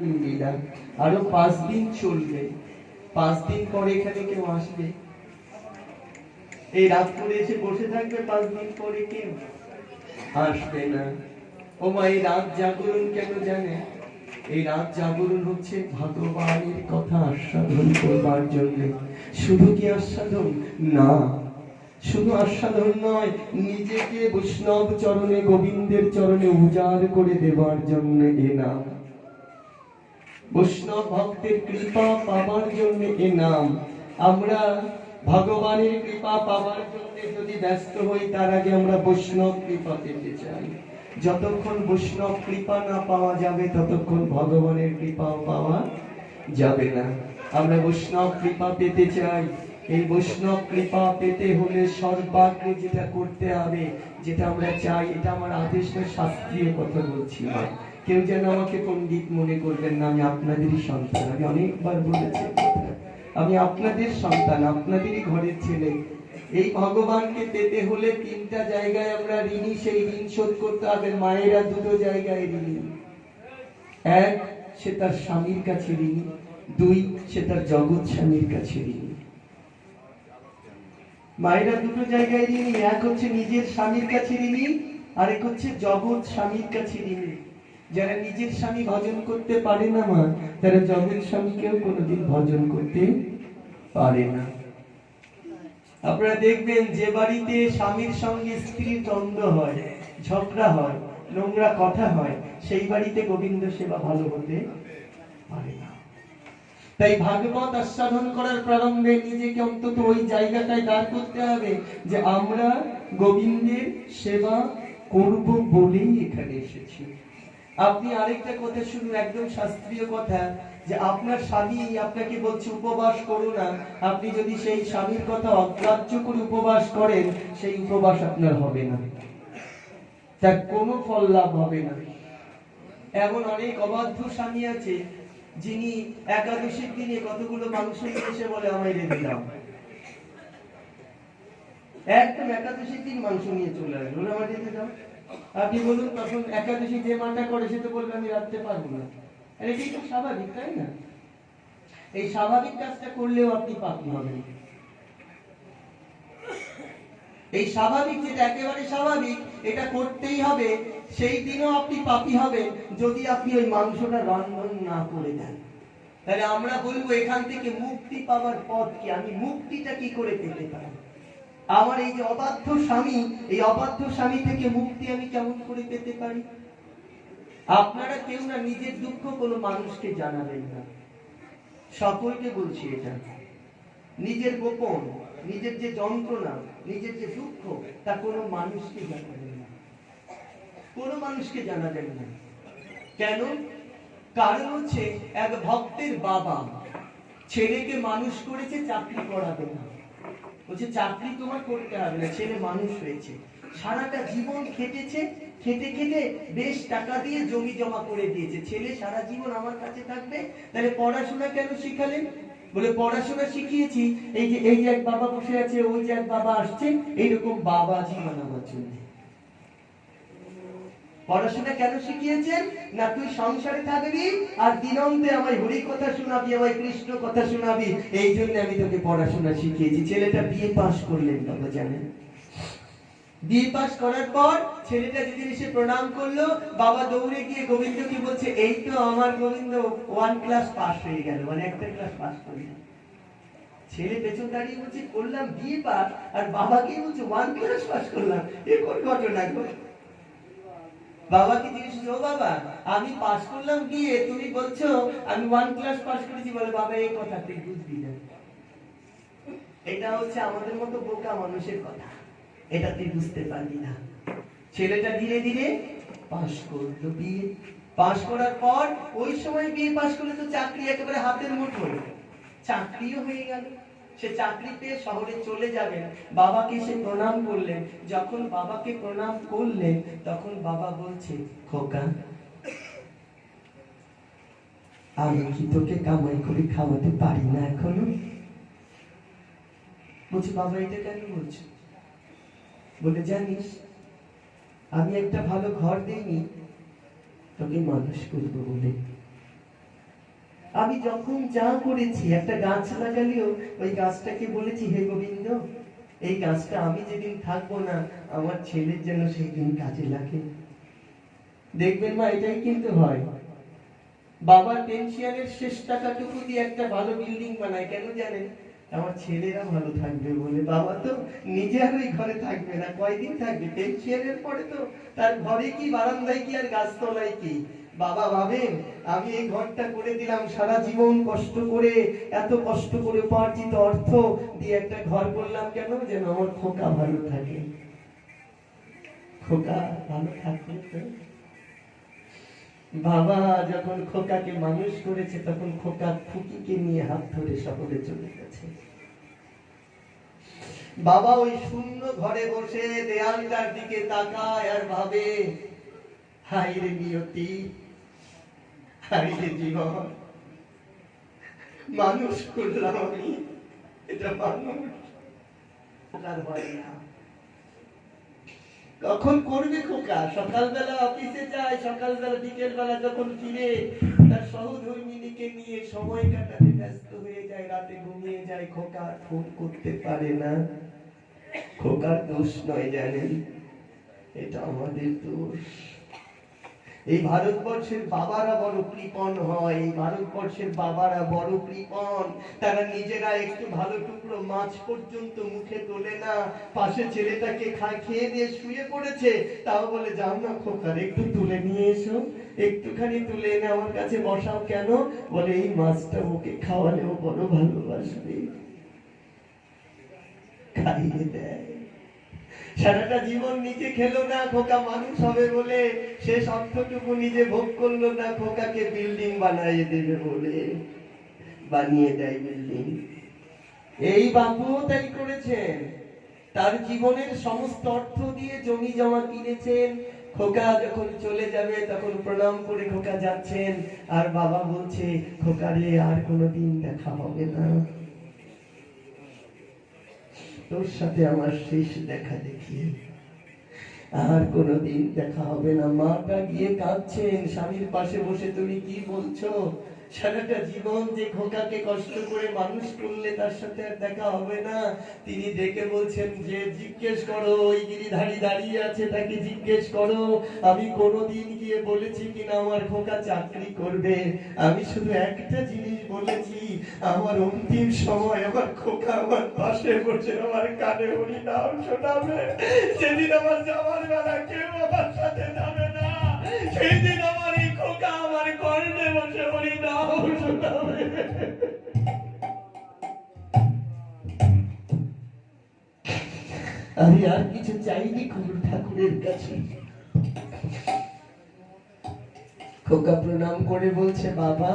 লীলা আরও পাঁচ দিন চলবে। পাঁচ দিন পরে এখানে কেউ আসবে। এই রাত করে এসে বসে থাকবে, পাঁচ দিন পরে কেউ আসবে না। ও মা, এই রাত জাগরণ কেন জানে? এই রাত জাগরণ হচ্ছে ভগবানের কথা আস্বাদন করবার জন্য। শুধু কি আস্বাদন? না। শুধু আস্বাদন নয়, নিজেকে বৈষ্ণব চরণে, গোবিন্দের চরণে উজাড় করে দেবার জন্য এ নাম। বৈষ্ণব ভক্তের কৃপা পাবার জন্য এ নাম। আমরা ভগবানের কৃপা পাবার জন্য যদি ব্যস্ত হই, তার আগে আমরা বৈষ্ণব কৃপা পেতে চাই। যতক্ষণ বৈষ্ণব কৃপা না পাওয়া যাবে, ততক্ষণ ভগবানের কৃপা পাওয়া যাবে না। আমরা বৈষ্ণব কৃপা পেতে চাই। এই বৈষ্ণব কৃপা পেতে হলে সর্বাগ্রে যেটা করতে হবে, যেটা আমরা চাই, এটা আমার আদেশ শাস্ত্রীয় কথা বলছি না কেউ যেন আমাকে পণ্ডিত মনে করবেন না, আমি আপনাদেরই সন্তান। আমি অনেকবার বলেছি আমি আপনাদের সন্তান, আপনাদেরই ঘরের ছেলে। এই ভগবানকে পেতে হলে তিনটা জায়গায় আমরা ঋণী, সেই ঋণ শোধ করতে হবে। মায়েরা দুটো জায়গায় ঋণী। এক, সে তার স্বামীর কাছে ঋণী। দুই, সে তার জগৎ স্বামীর কাছে ঋণী। মায়েরা দুটো জায়গায় ঋণী। এক হচ্ছে নিজের স্বামীর কাছে ঋণী, আরেক হচ্ছে জগৎ স্বামীর কাছে ঋণী। যারা নিজের স্বামী ভজন করতে পারে না মা, তারা জগৎ স্বামীকেও কোনোদিন ভজন করতে পারে না। আপনারা দেখবেন যে বাড়িতে স্বামীর সঙ্গে স্ত্রীর দ্বন্দ্ব হয়, ঝগড়া হয়, নোংরা কথা হয়, সেই বাড়িতে গোবিন্দ সেবা ভালো হতে পারে না। তাই ভাগবত আস্বাদন করার প্রারম্ভে নিজেকে অন্তত ওই জায়গাটায় দাঁড় করতে হবে যে আমরা গোবিন্দের সেবা করব বলেই এখানে এসেছি। আপনি আরেকটা কথা শুনুন, একদম শাস্ত্রীয় কথা, যে আপনার স্বামী আপনাকে বলছে, উপবাস করো না। আপনি যদি সেই স্বামীর কথা অগ্রাহ্য করে উপবাস করেন, সেই উপবাস আপনার হবে না। তার কোনো ফল লাভ হবে না। এমন অনেক অবাধ্য স্বামী আছে, যিনি একাদশীর দিনে কতগুলো নিয়ে এসে বলে, আমায় রেঁধে দাও। একদম একাদশীর দিন মাংস নিয়ে চলে আসবে বলে আমার রেঁধে দাও। আপনি বলুন, তখন একাদশী যে মানটা করে সে তো বলবে, আমি রাখতে পারব না। এটাই তো স্বাভাবিক, তাই না? এই স্বাভাবিক কাজটা করলেও আপনি পাপি হবেন। এই স্বাভাবিক যেটা একেবারে স্বাভাবিক, এটা করতেই হবে, সেই দিনও আপনি পাপি হবেন যদি আপনি ওই মাংসটা রন্ধন না করে দেন। তাহলে আমরা বলব, এখান থেকে মুক্তি পাওয়ার পথ কি? আমি মুক্তিটা কি করে পেতে পারি? আমার এই যে অবাধ্য স্বামী, এই অবাধ্য স্বামী থেকে মুক্তি আমি কেমন করে পেতে পারি? আপনারা কেউ না নিজের দুঃখ কোনো মানুষকে জানাবেন না। সকলকে বলছি এটা। নিজের গোপন, নিজের যে যন্ত্রণা, নিজের যে দুঃখ, তা কোনো মানুষকে জানাবেন না। কোনো মানুষকে জানাবেন না। কেন? কারণ হচ্ছে এক ভক্তের বাবা ছেলেকে মানুষ করেছে, চাকরি করাবে না। বলছে, চাকরি তোমার করতে হবে না, ছেলে মানুষ হয়েছে। সারাটা জীবন খেটেছে, খেটে খেটে বেশ টাকা দিয়ে জমি জমা করে দিয়েছে। ছেলে সারা জীবন আমার কাছে থাকবে? তাহলে পড়াশোনা কেন শিখালেন? বলে, পড়াশোনা শিখিয়েছি, এই যে এই যে এক বাবা বসে আছে, ওই যে এক বাবা আসছে, এইরকম বাবা জীবন আমার জন্য। পড়াশোনা কেন শিখিয়েছেন? না তুই সংসারে থাকবি? আর দিনন্তে আমায় হরি কথা শোনাবি, আমায় কৃষ্ণ কথা শোনাবি। এই জন্য আমি তোকে পড়াশোনা শিখিয়েছি। ছেলেটা বিয়ে পাশ করলেন, বাবা জানেন। বিয়ে পাশ করার পর ছেলেটা যেদিন এসে প্রণাম করল, বাবা দৌড়ে গিয়ে গোবিন্দকে বলছে, এই তো আমার গোবিন্দ ওয়ান ক্লাস পাস হয়ে গেল মানে একটা ক্লাস পাস করে ছেলে পেছন দাঁড়িয়ে বলছে, করলাম বিয়ে পাস আর বাবাকে বলছে ওয়ান ক্লাস পাস করলাম। এ কোন ঘটনা গো? বাবাকে জিজ্ঞেস করছে, ও বাবা আমি পাস করলাম গিয়ে তুমি বলছো আমি ওয়ান ক্লাস পাস করেছি। বলে বাবা এই কথা তুই বুঝবি না এটা হচ্ছে আমাদের মতো বোকা মানুষের কথা। এটা তুই বুঝতে পারবি না। ছেলেটা ধীরে ধীরে পাস করল বিয়ে। পাস করার পর ওই সময় বিয়ে পাস করলে তো চাকরি একেবারে হাতের মুঠোয়। চাকরিও হয়ে গেল। সে চাকরি পেয়ে শহরে চলে যাবেন বাবাকে সে প্রণাম করলেন। যখন বাবাকে প্রণাম করলেন, তখন বাবা বলছে, খোকা, আমি কি তোকে কামাই করে খাওয়াতে পারি না এখনও? বলছে, বাবা, এটা কেন বলছো? বলে, জানিস, আমি একটা ভালো ঘর দেইনি, তোকে মানুষ করব বলে। আমি যখন যা করেছি, একটা গাছ লাগালেও ওই গাছটাকে বলেছি, হে গোবিন্দ, এই গাছটা আমি যেদিন থাকব না, আমার ছেলের জন্য সেই দিন কাজে লাগে। দেখবেন মা, এটাই কিন্তু হয়। বাবার পেনশনের শেষ টাকাটুকু দিয়ে একটা ভালো বিল্ডিং বানায়, কেন জানেন? আমার ছেলেরা ভালো থাকবে বলে। বাবা তো নিজে আর ওই ঘরে থাকবে না, কয়দিন থাকবে? পেনশনের পরে তো তার ঘরে কি, বারান্দায় কি আর গাছতলায় কি? বাবা ভাবেন, আমি এই ঘরটা করে দিলাম, সারা জীবন কষ্ট করে, এত কষ্ট করে উপার্জিত অর্থ দিয়ে একটা ঘর করলাম কেন? যেন আমার খোকা ভালো থাকে। খোকা ভালো থাকবে তো। বাবা যখন খোকাকে মানুষ করেছে, তখন খোকা খুকিকে নিয়ে হাত ধরে শহরে চলে গেছে। বাবা ওই শূন্য ঘরে বসে দেয়ালটার দিকে তাকায় আর ভাবে হাই রে নিয়তি রে জীবন মানুষ করলাম আমি এটা মানুষ কখন করবে খোকা? সকালবেলা অফিসে যায়, সকালবেলা বিকেল বেলা যখন ফিরে, তার সহধর্মিনীকে নিয়ে সময় কাটাতে ব্যস্ত হয়ে যায়, রাতে ঘুমিয়ে যায়, খোকা ফোন করতে পারে না। খোকার দোষ নয় জানেন, এটা আমাদের দোষ। এই ভারতবর্ষের বাবারা বড় কৃপণ হয়, এই ভারতবর্ষের বাবারা বড় কৃপণ। তারা নিজেরা একটু ভালো টুকরো মাছ পর্যন্ত মুখে তোলে না। পাশে ছেলেটাকে খায় খেয়ে দিয়ে শুয়ে পড়েছে। তাও বলে, যাও না খোকার, একটু তুলে নিয়ে এসো। একটুখানি তুলে এনে আমার কাছে বসাও কেন? বলে, এই মাছটা ওকে খাওয়ালেও বড় ভালোবাসবে। খাইয়ে দেয়। সারাটা জীবন নিজে খেলো না খোকা, মানুষ হবে বলে সে অর্থটুকু নিজে ভোগ করল না খোকাকে বিল্ডিং বানিয়ে দেবে বলে, বানিয়ে দেয় বিল্ডিং এই বাপু তাই করেছেন। তার জীবনের সমস্ত অর্থ দিয়ে জমি জমা কিনেছেন। খোকা যখন চলে যাবে, তখন প্রণাম করে খোকা যাচ্ছেন। আর বাবা বলছে, খোকারে, আর কোনোদিন দেখা হবে না। তোর সাথে আমার শেষ দেখা দেখি আর কোনোদিন দেখা হবে না। মাটা গিয়ে কাঁদছেন, স্বামীর পাশে বসে তুমি কি বলছো? সারাটা জীবন যে খোকাকে কষ্ট করে মানুষ করলে তার সাথে আর দেখা হবে না। তিনি ডেকে বলছেন যে, জিজ্ঞেস করো, ওই গিরিধারী দাঁড়িয়ে আছে তাকে জিজ্ঞেস করো। আমি কোনোদিন গিয়ে বলেছি কিনা আমার খোকা চাকরি করবে। আমি শুধু একটা জিনিস বলেছি, আমার অন্তিম সময় আমার খোকা আমার পাশে বসে আমার কানে হরি নাম শোনাবে। সেদিন আমার যাওয়ার বেলা কেউ আমার সাথে যাবে না। সেই আমার এই খোকা আমার কর্ণে বসে নাম শোনাবে আমি আর কিছু চাইনি খুব ঠাকুরের কাছে। খোকা প্রণাম করে বলছে, বাবা,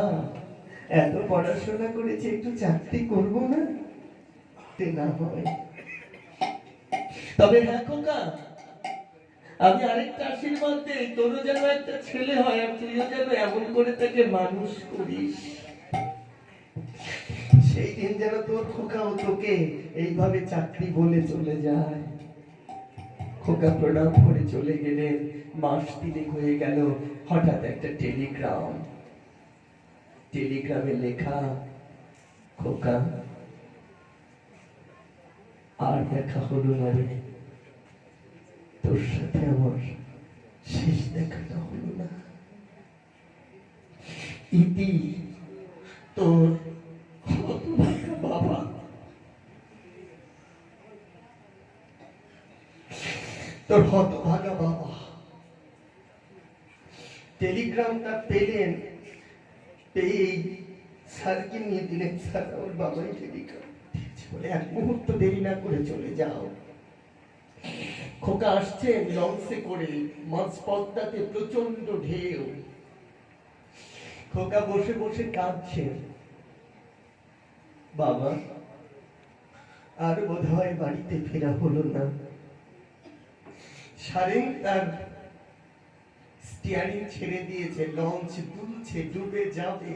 এত পড়াশোনা করেছে, একটু চাকরি করব না? না হয়। তবে হ্যাঁ খোকা আমি আরেকটা আশীর্বাদ দেই, তোরও যেন একটা ছেলে হয় আর তুইও যেন এমন করে তাকে মানুষ করিস। সেই দিন যেন তোর খোকাও তোকে এইভাবে চাকরি বলে চলে যায়। খোকা প্রণাম করে চলে গেলেন মাস তিনেক হয়ে গেল, হঠাৎ একটা টেলিগ্রাম। টেলিগ্রামে লেখা, খোকা, আর দেখা হলো না রে। তোর সাথে আমার শেষ দেখাটা হলো না। ইতি, তোর বাবা। তোর হতভাগা, বাবা। টেলিগ্রামটা পেলেন পেয়েই স্যারকে নিয়ে দিলেন স্যার ওর বাবাই টেলিগ্রাম বলে এক মুহূর্ত দেরি না করে চলে যাও। খোকা আসছে লঞ্চে করে প্রচণ্ড ঢেউ। খোকা বসে বসে কাঁদছে। বাবা, আর বোধ হয় বাড়িতে ফেরা হলো না। সারেন তার স্টিয়ারিং ছেড়ে দিয়েছে, লঞ্চ দুলছে, ডুবে যাবে।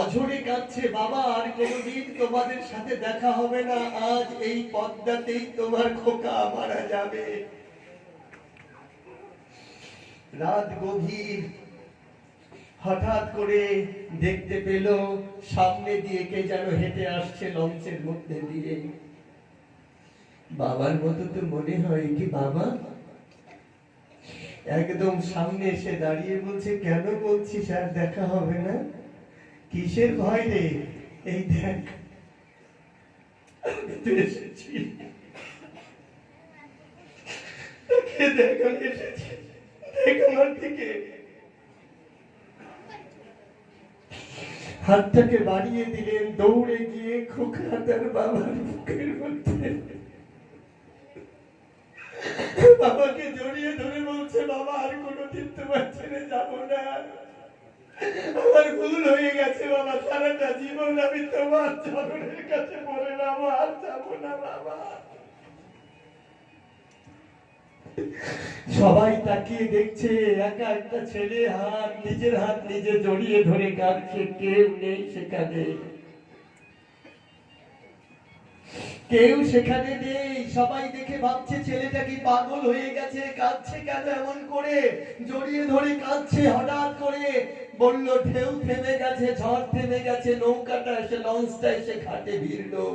অঝরে কাঁদছে বাবা, আর কোনোদিন তোমাদের সাথে দেখা হবে না। আজ এই পদ্মাতেই তোমার খোকা মারা যাবে। রাত গভীর হঠাৎ করে দেখতে পেল, সামনে দিয়ে কে যেন হেঁটে আসছে লঞ্চের মধ্যে দিয়ে। বাবার মতো তো মনে হয় কি বাবা? একদম সামনে এসে দাঁড়িয়ে বলছে, কেন বলছিস আর দেখা হবে না? কিসের ভয় রে? এই দেখ। হাতটাকে বাড়িয়ে দিলেন, দৌড়ে গিয়ে খোকা বাবার বুকের মধ্যে। বাবাকে জড়িয়ে ধরে বলছে, বাবা, আর কোনোদিন তোমার ছেড়ে যাব না। আমার ভুল হয়ে গেছে বাবা, সারাটা জীবন আমি তোমার চরণের কাছে পড়ে যাব, আর যাব না বাবা। সবাই তাকিয়ে দেখছে, একা একটা ছেলে হাত, নিজের হাত নিজে জড়িয়ে ধরে কাঁদছে, কেউ নেই সেখানে। কেউ সেখানে নেই। সবাই দেখে ভাবছে, ছেলেটা কি পাগল হয়ে গেছে? কাঁদছে কেন এমন করে? জড়িয়ে ধরে কাঁদছে হঠাৎ করে। বলল, ঢেউ থেমে গেছে, ঝড় থেমে গেছে, নৌকাটা এসে, লঞ্চটা এসে ঘাটে ভিড়লো।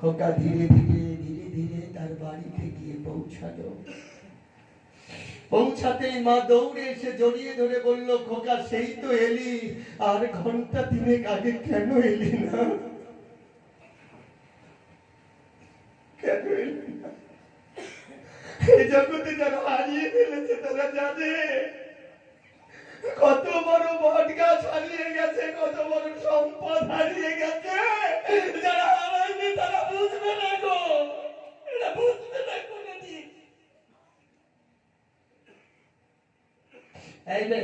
খোকা ধীরে ধীরে ধীরে ধীরে তার বাড়িতে গিয়ে পৌঁছালো। পৌঁছাতেই মা দৌড়ে এসে জড়িয়ে ধরে বলল, খোকা, সেই তো এলি। আর ঘণ্টা তিনেক আগে কেন এলি না কেন এলি না এই জগতে যারা হারিয়ে ফেলেছে তারা জানে। কত বড় বট গাছ হারিয়ে গেছে কত বড় সম্পদ হারিয়ে গেছে। যারা হারায়নি তারা বুঝবে না গো। এরা বুঝবে না কোনদিন। এই নে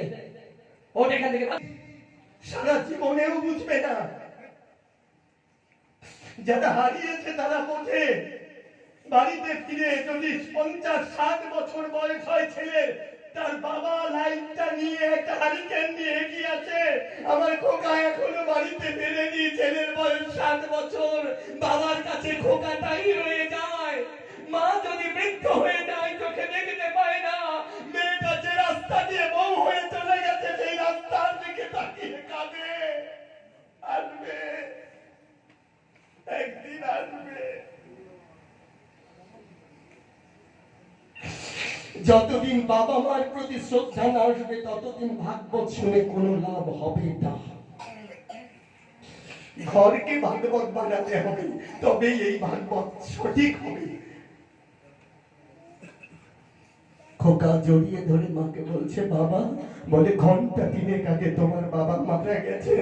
ওঠ এখান থেকে সারা জীবনেও বুঝবে না। যারা হারিয়েছে তারা বোঝে। বাড়িতে ফিরে যদি পঞ্চাশ, ষাট বছর বয়স হয় ছেলের তার বাবা লাইটটা নিয়ে একটা হারিকেন নিয়ে এগিয়ে আছে। আমার খোকা এখনও বাড়িতে ফেরেনি ছেলের বয়স ষাট বছর। বাবার কাছে খোকাটাই রয়ে যায়। মা যদি বৃদ্ধ হয়ে যায়, চোখে দেখতে পায় না। মেয়েটা যে রাস্তা দিয়ে বউ হয়ে চলে গেছে, সেই রাস্তার দিকে তাকিয়ে কাঁদে। আসবে। একদিন আসবে। যতদিন বাবা মার প্রতি শ্রদ্ধা না আসবে, ততদিন ভাগবত শুনে কোনো লাভ হবে না। ঘরকে ভাগবত বানাতে হবে, তবেই এই ভাগবত সঠিক হবে। খোকা জড়িয়ে ধরে মাকে বলছে, বাবা, বলে, ঘণ্টা তিনেক আগে তোমার বাবা মারা গেছে।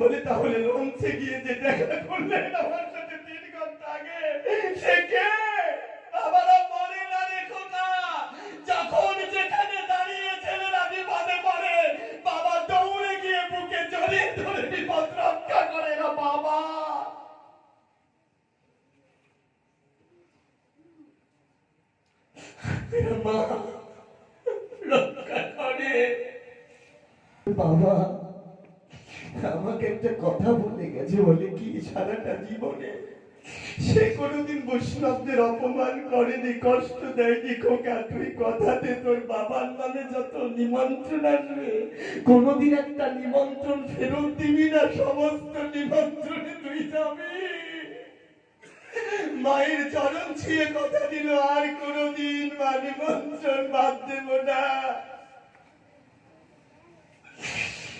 বলে, তাহলে লঞ্চে গিয়ে যে দেখা করলেন আমার সাথে তিন ঘণ্টা আগে সে কে বাবারা মরে না রে খোকা যখন যেখানে দাঁড়িয়ে ছেলেরা বিপদে পড়ে বাবা দৌড়ে গিয়ে বুকে জড়িয়ে ধরে বিপদ রক্ষা করে না বাবা মা রক্ষা করে বাবা, আমাকে একটা কথা বলে গেছে বলে কি সারাটা জীবনে? সে কোনোদিন বৈষ্ণবদের অপমান করেনি, কষ্ট দেয়নি, খোকা, তুই কথাতে তোর বাবার নামে যত নিমন্ত্রণ আসবে, কোনোদিন একটা নিমন্ত্রণ ফেরত দিবি না, সমস্ত নিমন্ত্রণে তুই যাবি। মায়ের চরণ ছুঁয়ে কথা দিল, আর কোনোদিন মা নিমন্ত্রণ বাদ দেব না।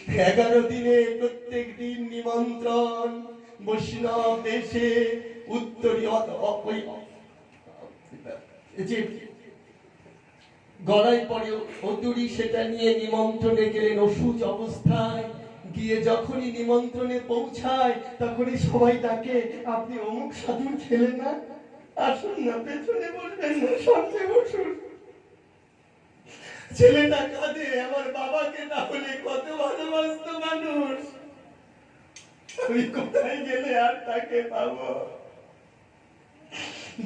এগারো দিনে প্রত্যেক দিন নিমন্ত্রণ। বৈষ্ণব দেশে উত্তরী অ- অ- ওই যে গলায় পরে অতুরি সেটা নিয়ে নিমন্ত্রণে গেলেন অসুচ অবস্থায়। গিয়ে যখনই নিমন্ত্রণে পৌঁছায়, তখনই সবাই ডাকে আপনি অমুক সাধুর ছেলে না? আসুন না, পেছনে বসবেন না, সামনে বসুন। ছেলেটা কাঁদে, আমার বাবাকে তাহলে কত ভালোবাসত মানুষ। আমি কোথায় গেলে আর তাকে পাবো?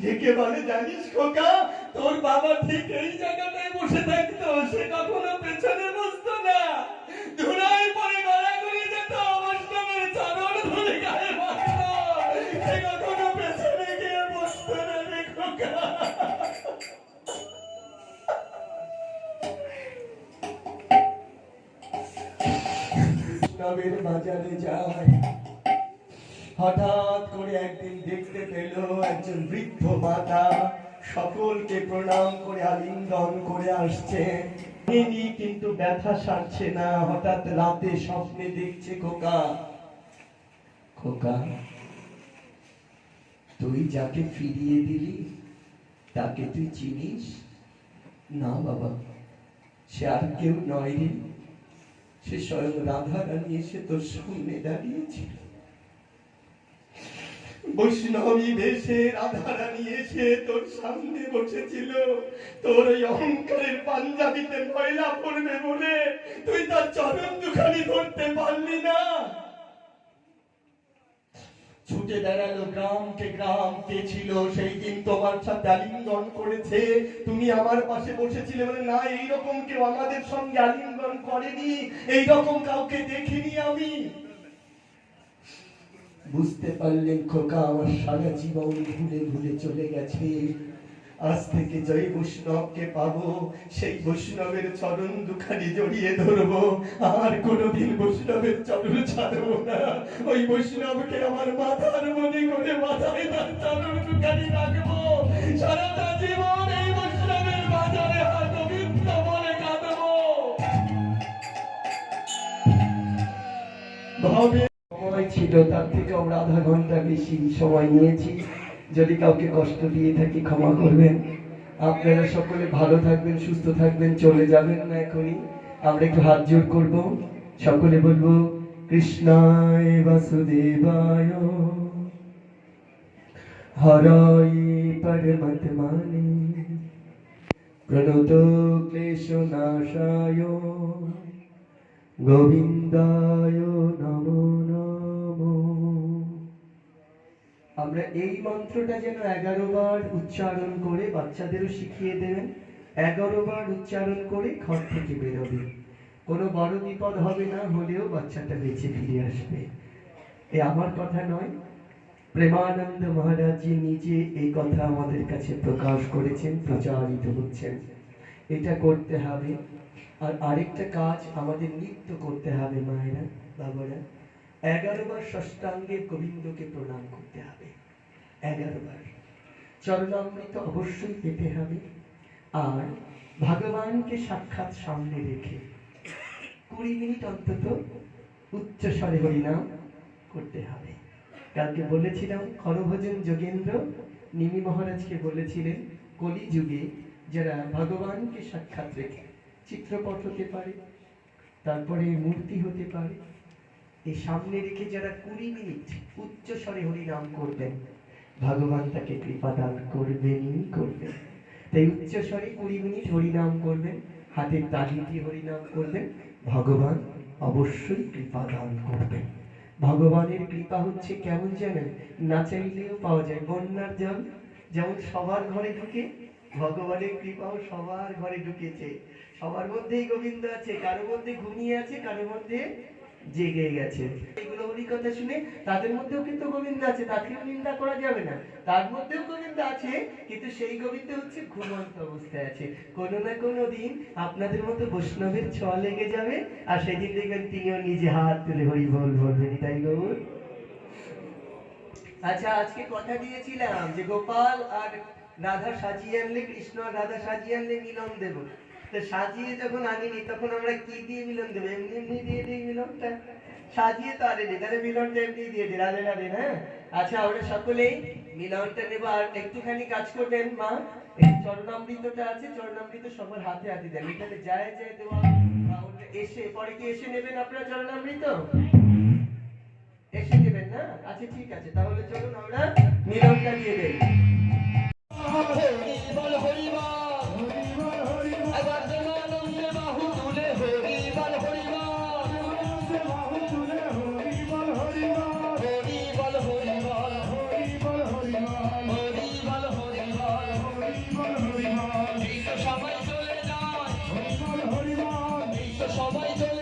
ডেকে বলে, জানিস খোকা, তোর বাবা ঠিক এই জায়গাটায় বসে থাকতো, সে কখনো পেছনে বসতো না। ধুলায় পরে গড়াগড়ি বৈষ্ণবের বাজারে যায়। হঠাৎ করে একদিন দেখতে পেল একজন বৃদ্ধ মাতা। সকলকে প্রণাম করে আলিঙ্গন করে আসছে। কিন্তু ব্যথা সারছে না। হঠাৎ রাতে স্বপ্নে দেখছে খোকা। খোকা, তুই যাকে ফিরিয়ে দিলি, তাকে তুই চিনিস? না বাবা, সে আর কেউ নয় রে। সে স্বয়ং রাধা রানী এসে তোর সামনে দাঁড়িয়েছিল। বৈষ্ণবী বেশে রাধা রানী এসে তোর সামনে বসেছিল। তোর ওই অহংকারের পাঞ্জাবিতে ময়লা পড়বে বলে তুই তার চরণ দুখানি ধরতে পারলি না। ছুটে বেড়ালো গ্রামকে গ্রাম, কে ছিল? সেই দিন তোমার সাথে আলিঙ্গন করেছে। তুমি আমার পাশে বসেছিলে বলে, না, এইরকম কেউ আমাদের সঙ্গে আলিঙ্গন করেনি। এইরকম কাউকে দেখিনি আমি। বুঝতে পারলেন খোকা, আমার সারা জীবন ভুলে ভুলে চলে গেছে। আজ থেকে জয় বৈষ্ণবকে পাবো, সেই বৈষ্ণবের চরণ দুখানি জড়িয়ে ধরবো। আর কোনোদিন বৈষ্ণবের চরণ ছাড়বো না। ওই বৈষ্ণবকে আমার মাথার মনে করে মাথায় তার চরণ দুখানি রাখব। সারাটা জীবন এই বৈষ্ণবের বাজারে হাতবিত্ত বলে কাঁদবো। ছিল, তার থেকে আমরা আধা ঘণ্টা বেশি সময় নিয়েছি। যদি কাউকে কষ্ট দিয়ে থাকি ক্ষমা করবেন। আপনারা সকলে ভালো থাকবেন, সুস্থ থাকবেন, চলে যাবেন না এখনই। আমরা একটু হাত জোর করব। সকলে বলব, কৃষ্ণায় বাসুদেবায়, হরয় পরমাত্মানে, প্রণত ক্লেশ নাশায় গোবিন্দায় নমো নমো। আমরা এই মন্ত্রটা যেন এগারো বার উচ্চারণ করে বাচ্চাদেরও শিখিয়ে দেবেন। এগারো বার উচ্চারণ করে ঘর থেকে বেরোবে। কোনো বড় বিপদ হবে না, হলেও বাচ্চাটা বেঁচে ফিরে আসবে। এ আমার কথা নয়। প্রেমানন্দ মহারাজজি নিজে এই কথা আমাদের কাছে প্রকাশ করেছেন, প্রচারিত হচ্ছেন। এটা করতে হবে। আর আরেকটা কাজ আমাদের নিত্য করতে হবে মায়েরা, বাবারা। এগারো বার ষষ্ঠাঙ্গে গোবিন্দকে প্রণাম করতে হবে। এগারোবার চরণামৃত অবশ্যই পেতে হবে। আর ভগবানকে সাক্ষাৎ সামনে রেখে কুড়ি মিনিট অন্তত উচ্চ স্বরে হরিনাম করতে হবে। কালকে বলেছিলাম হরভজন যোগেন্দ্র, নিমি মহারাজকে বলেছিলেন কলি যুগে যারা ভগবানকে সাক্ষাৎ রেখে চিত্রপট হতে পারে, তারপরে মূর্তি হতে পারে এই সামনে রেখে যারা কুড়ি মিনিট উচ্চ স্বরে হরিনাম করবেন, ভগবান তাকে কৃপা দান করবেনই করবেন। তাই উচ্চ স্বরে কুড়ি মিনিট হরিনাম করবেন, হাতের তালি দিয়ে হরিনাম করবেন, ভগবান অবশ্যই কৃপা দান করবেন। ভগবানের কৃপা হচ্ছে কেমন জানেন? না চাইলেও পাওয়া যায়। বন্যার জল যেমন সবার ঘরে ঢুকে, ভগবানের কৃপাও সবার ঘরে ঢুকেছে। সবার মধ্যেই গোবিন্দ আছে, কারোর মধ্যে ঘুমিয়ে আছে, কারোর মধ্যে জেগে গেছে। এগুলো হরি কথা শুনে তাদের মধ্যেও কিন্তু গোবিন্দ আছে, তাকেও নিন্দা করা যাবে না। তার মধ্যেও গোবিন্দ আছে, কিন্তু সেই গোবিন্দ হচ্ছে ঘুমন্ত অবস্থায় আছে। কোনো না কোনো দিন আপনাদের মতো বৈষ্ণবের ছোঁয়া লেগে যাবে, আর সেদিন দেখবেন তিনিও নিজে হাত তুলে হরি বল বলবেন তাই গৌর আচ্ছা আজকে কথা দিয়েছিলাম যে গোপাল আর রাধা সাজিয়ে আনলে, কৃষ্ণ আর রাধা সাজিয়ে আনলে মিলন দেব। তো সাজিয়ে যখন আনিনি, তখন আমরা কি দিয়ে মিলন দেবো? এমনি এমনি দিয়ে দিই মিলনটা। সাজিয়ে তো আনেনি, তাহলে মিলনটা এমনি দিয়ে দিই রাধে রাধে হ্যাঁ? আচ্ছা আমরা সকলেই মিলনটা নেব। আর একটুখানি কাজ করবেন, মা। এই চরণামৃতটা আছে, চরণামৃত সবার হাতে হাতে দেন। এখানে যায় যায় দেওয়া এসে, পরে কি এসে নেবেন আপনারা চরণামৃত? এসে নেবেন না? আচ্ছা ঠিক আছে, তাহলে চলুন আমরা মিলনটা নিয়ে দেই হরিবল হরিবল সবাই চলে